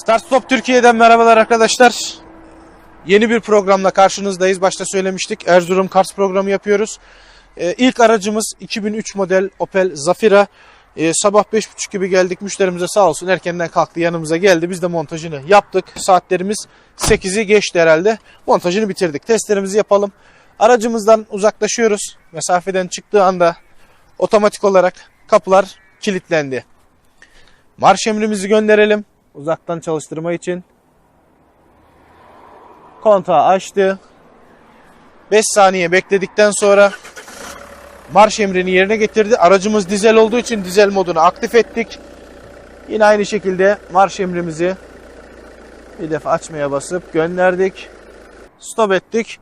Start Stop Türkiye'den merhabalar arkadaşlar. Yeni bir programla karşınızdayız. Başta söylemiştik. Erzurum Kars programı yapıyoruz. Ee, ilk aracımız 2003 model Opel Zafira. Ee, sabah 5.30 gibi geldik. Müşterimize sağ olsun erkenden kalktı yanımıza geldi. Biz de montajını yaptık. Saatlerimiz 8'i geçti herhalde. Montajını bitirdik. Testlerimizi yapalım. Aracımızdan uzaklaşıyoruz. Mesafeden çıktığı anda otomatik olarak kapılar kilitlendi. Marş emrimizi gönderelim uzaktan çalıştırma için. Kontağı açtı. 5 saniye bekledikten sonra marş emrini yerine getirdi. Aracımız dizel olduğu için dizel modunu aktif ettik. Yine aynı şekilde marş emrimizi bir defa açmaya basıp gönderdik. Stop ettik.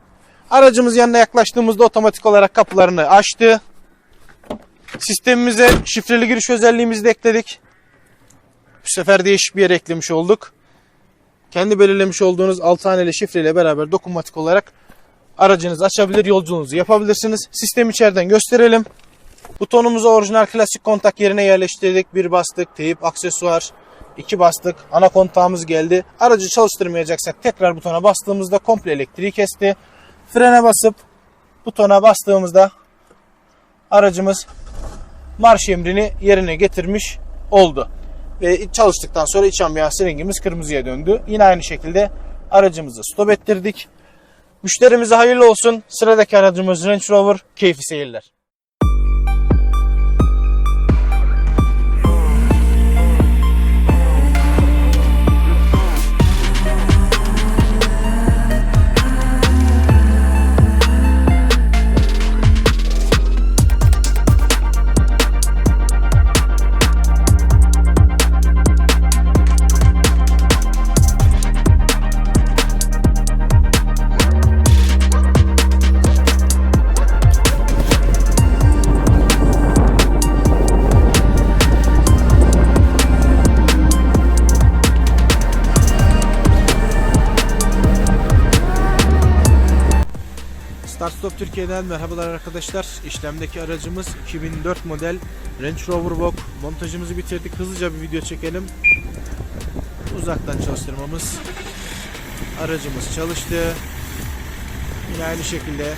Aracımız yanına yaklaştığımızda otomatik olarak kapılarını açtı. Sistemimize şifreli giriş özelliğimizi de ekledik. Bu sefer değişik bir yer eklemiş olduk. Kendi belirlemiş olduğunuz 6 haneli şifreyle beraber dokunmatik olarak aracınızı açabilir, yolculuğunuzu yapabilirsiniz. Sistemi içeriden gösterelim. Butonumuzu orijinal klasik kontak yerine yerleştirdik. Bir bastık, teyip, aksesuar, iki bastık. Ana kontağımız geldi. Aracı çalıştırmayacaksak tekrar butona bastığımızda komple elektriği kesti. Frene basıp butona bastığımızda aracımız marş emrini yerine getirmiş oldu. Ve çalıştıktan sonra iç ambiyans rengimiz kırmızıya döndü. Yine aynı şekilde aracımızı stop ettirdik. Müşterimize hayırlı olsun. Sıradaki aracımız Range Rover. Keyifli seyirler. Stop Türkiye'den merhabalar arkadaşlar. İşlemdeki aracımız 2004 model Range Rover Vogue. Montajımızı bitirdik. Hızlıca bir video çekelim. Uzaktan çalıştırmamız. Aracımız çalıştı. Yine aynı şekilde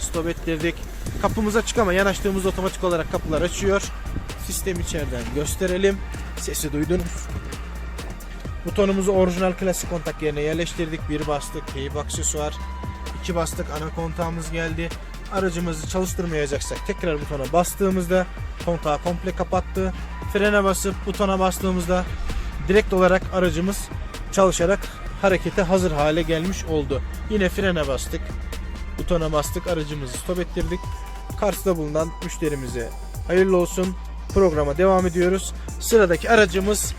stop ettirdik. Kapımız açık ama yanaştığımızda otomatik olarak kapılar açıyor. Sistem içeriden gösterelim. Sesi duydunuz. Butonumuzu orijinal klasik kontak yerine yerleştirdik. Bir bastık. Teyip aksesuar. 2 bastık ana kontağımız geldi. Aracımızı çalıştırmayacaksak tekrar butona bastığımızda kontağı komple kapattı. Frene basıp butona bastığımızda direkt olarak aracımız çalışarak harekete hazır hale gelmiş oldu. Yine frene bastık. Butona bastık. Aracımızı stop ettirdik. Kars'ta bulunan müşterimize hayırlı olsun. Programa devam ediyoruz. Sıradaki aracımız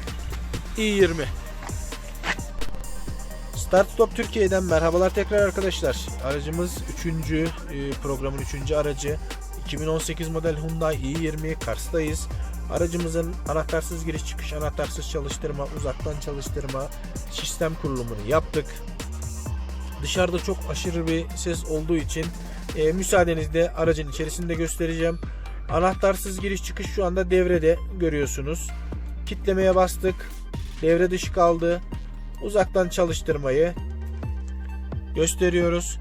i20. Start Stop Türkiye'den merhabalar tekrar arkadaşlar. Aracımız 3. programın 3. aracı. 2018 model Hyundai i20 Kars'tayız. Aracımızın anahtarsız giriş çıkış, anahtarsız çalıştırma, uzaktan çalıştırma sistem kurulumunu yaptık. Dışarıda çok aşırı bir ses olduğu için e, müsaadenizle aracın içerisinde göstereceğim. Anahtarsız giriş çıkış şu anda devrede görüyorsunuz. Kitlemeye bastık. Devre dışı kaldı uzaktan çalıştırmayı gösteriyoruz.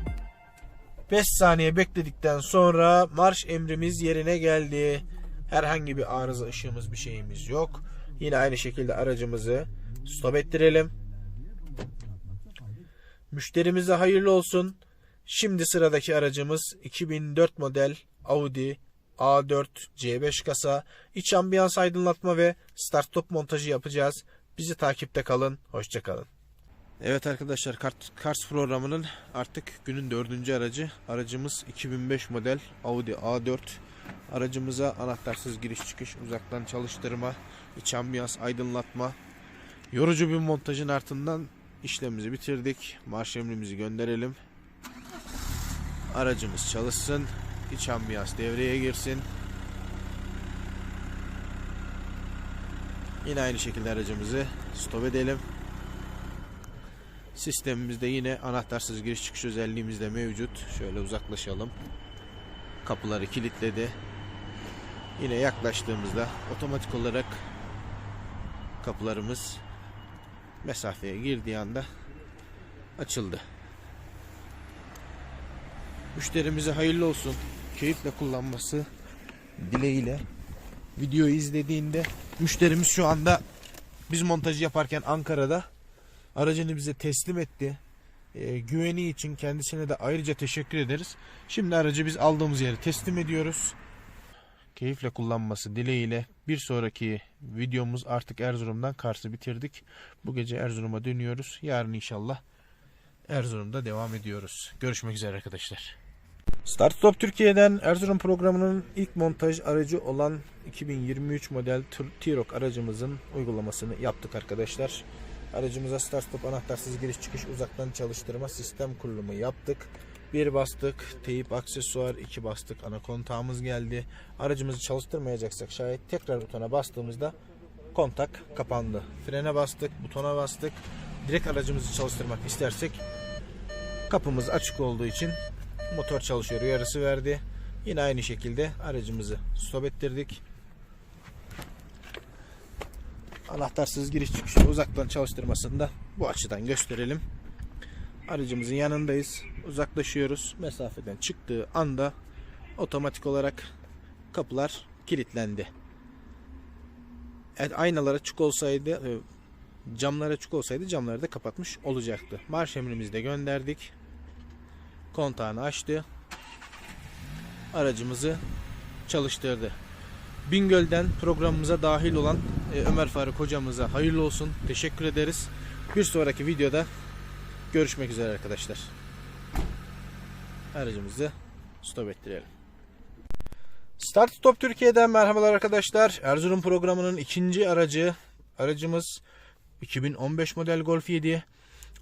5 saniye bekledikten sonra marş emrimiz yerine geldi. Herhangi bir arıza ışığımız bir şeyimiz yok. Yine aynı şekilde aracımızı stop ettirelim. Müşterimize hayırlı olsun. Şimdi sıradaki aracımız 2004 model Audi A4 C5 kasa. İç ambiyans aydınlatma ve start stop montajı yapacağız. Bizi takipte kalın. Hoşçakalın. Evet arkadaşlar Cars programının artık günün dördüncü aracı. Aracımız 2005 model Audi A4. Aracımıza anahtarsız giriş çıkış, uzaktan çalıştırma, iç ambiyans aydınlatma. Yorucu bir montajın ardından işlemimizi bitirdik. Marş emrimizi gönderelim. Aracımız çalışsın. İç ambiyans devreye girsin. Yine aynı şekilde aracımızı stop edelim. Sistemimizde yine anahtarsız giriş çıkış özelliğimiz de mevcut. Şöyle uzaklaşalım. Kapıları kilitledi. Yine yaklaştığımızda otomatik olarak kapılarımız mesafeye girdiği anda açıldı. Müşterimize hayırlı olsun. Keyifle kullanması dileğiyle. Videoyu izlediğinde müşterimiz şu anda biz montajı yaparken Ankara'da aracını bize teslim etti. Ee, güveni için kendisine de ayrıca teşekkür ederiz. Şimdi aracı biz aldığımız yere teslim ediyoruz. Keyifle kullanması dileğiyle bir sonraki videomuz artık Erzurum'dan Kars'ı bitirdik. Bu gece Erzurum'a dönüyoruz. Yarın inşallah Erzurum'da devam ediyoruz. Görüşmek üzere arkadaşlar. Start Stop Türkiye'den Erzurum programının ilk montaj aracı olan 2023 model T-Roc aracımızın uygulamasını yaptık arkadaşlar. Aracımıza Start Stop anahtarsız giriş çıkış uzaktan çalıştırma sistem kurulumu yaptık. Bir bastık, teyip aksesuar, iki bastık, ana kontağımız geldi. Aracımızı çalıştırmayacaksak şayet tekrar butona bastığımızda kontak kapandı. Frene bastık, butona bastık. Direkt aracımızı çalıştırmak istersek kapımız açık olduğu için motor çalışıyor uyarısı verdi. Yine aynı şekilde aracımızı stop ettirdik. Anahtarsız giriş çıkışı uzaktan çalıştırmasını da bu açıdan gösterelim. Aracımızın yanındayız. Uzaklaşıyoruz. Mesafeden çıktığı anda otomatik olarak kapılar kilitlendi. Evet, aynalar açık olsaydı, e, camlar açık olsaydı camları da kapatmış olacaktı. Marş emrimizi de gönderdik. Kontağını açtı. Aracımızı çalıştırdı. Bingöl'den programımıza dahil olan Ömer Faruk hocamıza hayırlı olsun. Teşekkür ederiz. Bir sonraki videoda görüşmek üzere arkadaşlar. Aracımızı stop ettirelim. Start Stop Türkiye'den merhabalar arkadaşlar. Erzurum programının ikinci aracı. Aracımız 2015 model Golf 7.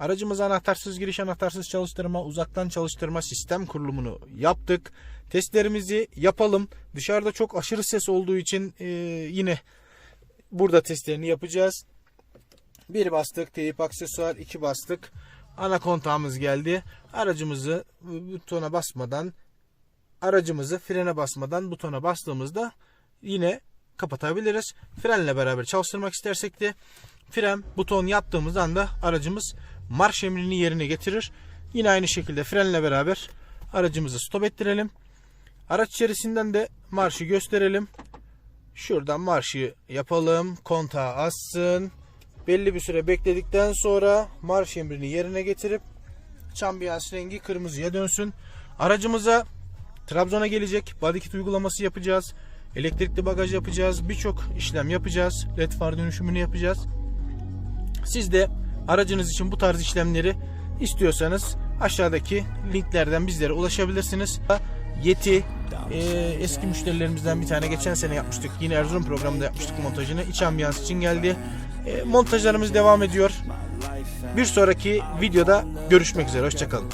Aracımıza anahtarsız giriş, anahtarsız çalıştırma, uzaktan çalıştırma sistem kurulumunu yaptık. Testlerimizi yapalım. Dışarıda çok aşırı ses olduğu için e, yine burada testlerini yapacağız. Bir bastık, teyip aksesuar, iki bastık. Ana kontağımız geldi. Aracımızı butona basmadan, aracımızı frene basmadan butona bastığımızda yine kapatabiliriz. Frenle beraber çalıştırmak istersek de fren buton yaptığımız anda aracımız marş emrini yerine getirir. Yine aynı şekilde frenle beraber aracımızı stop ettirelim. Araç içerisinden de marşı gösterelim. Şuradan marşı yapalım. Kontağı assın. Belli bir süre bekledikten sonra marş emrini yerine getirip çambiyans rengi kırmızıya dönsün. Aracımıza Trabzon'a gelecek. Body kit uygulaması yapacağız. Elektrikli bagaj yapacağız. Birçok işlem yapacağız. LED far dönüşümünü yapacağız. Siz de aracınız için bu tarz işlemleri istiyorsanız aşağıdaki linklerden bizlere ulaşabilirsiniz. Yeti e, eski müşterilerimizden bir tane geçen sene yapmıştık. Yine Erzurum programında yapmıştık montajını. İç ambiyans için geldi. E, montajlarımız devam ediyor. Bir sonraki videoda görüşmek üzere. Hoşçakalın.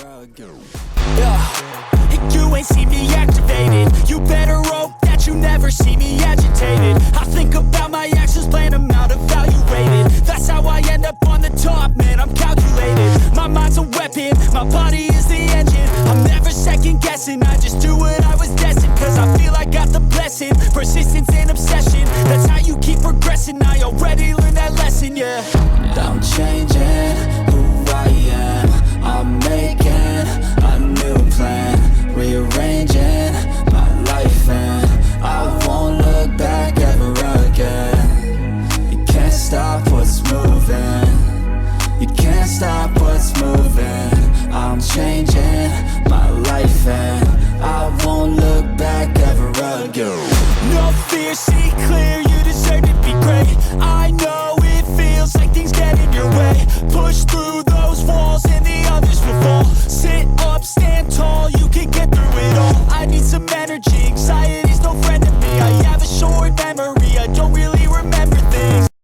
You ain't see me activated. You better hope that you never see me agitated. I think about my actions, plan them out, evaluated. That's how I end up on the top, man. I'm calculated. My mind's a weapon, my body is the engine. I'm second guessing, I just do what I was destined. Cause I feel I got the blessing. Persistence and obsession. That's how you keep progressing. I already learned that lesson, yeah. I'm changing who I am. See clear,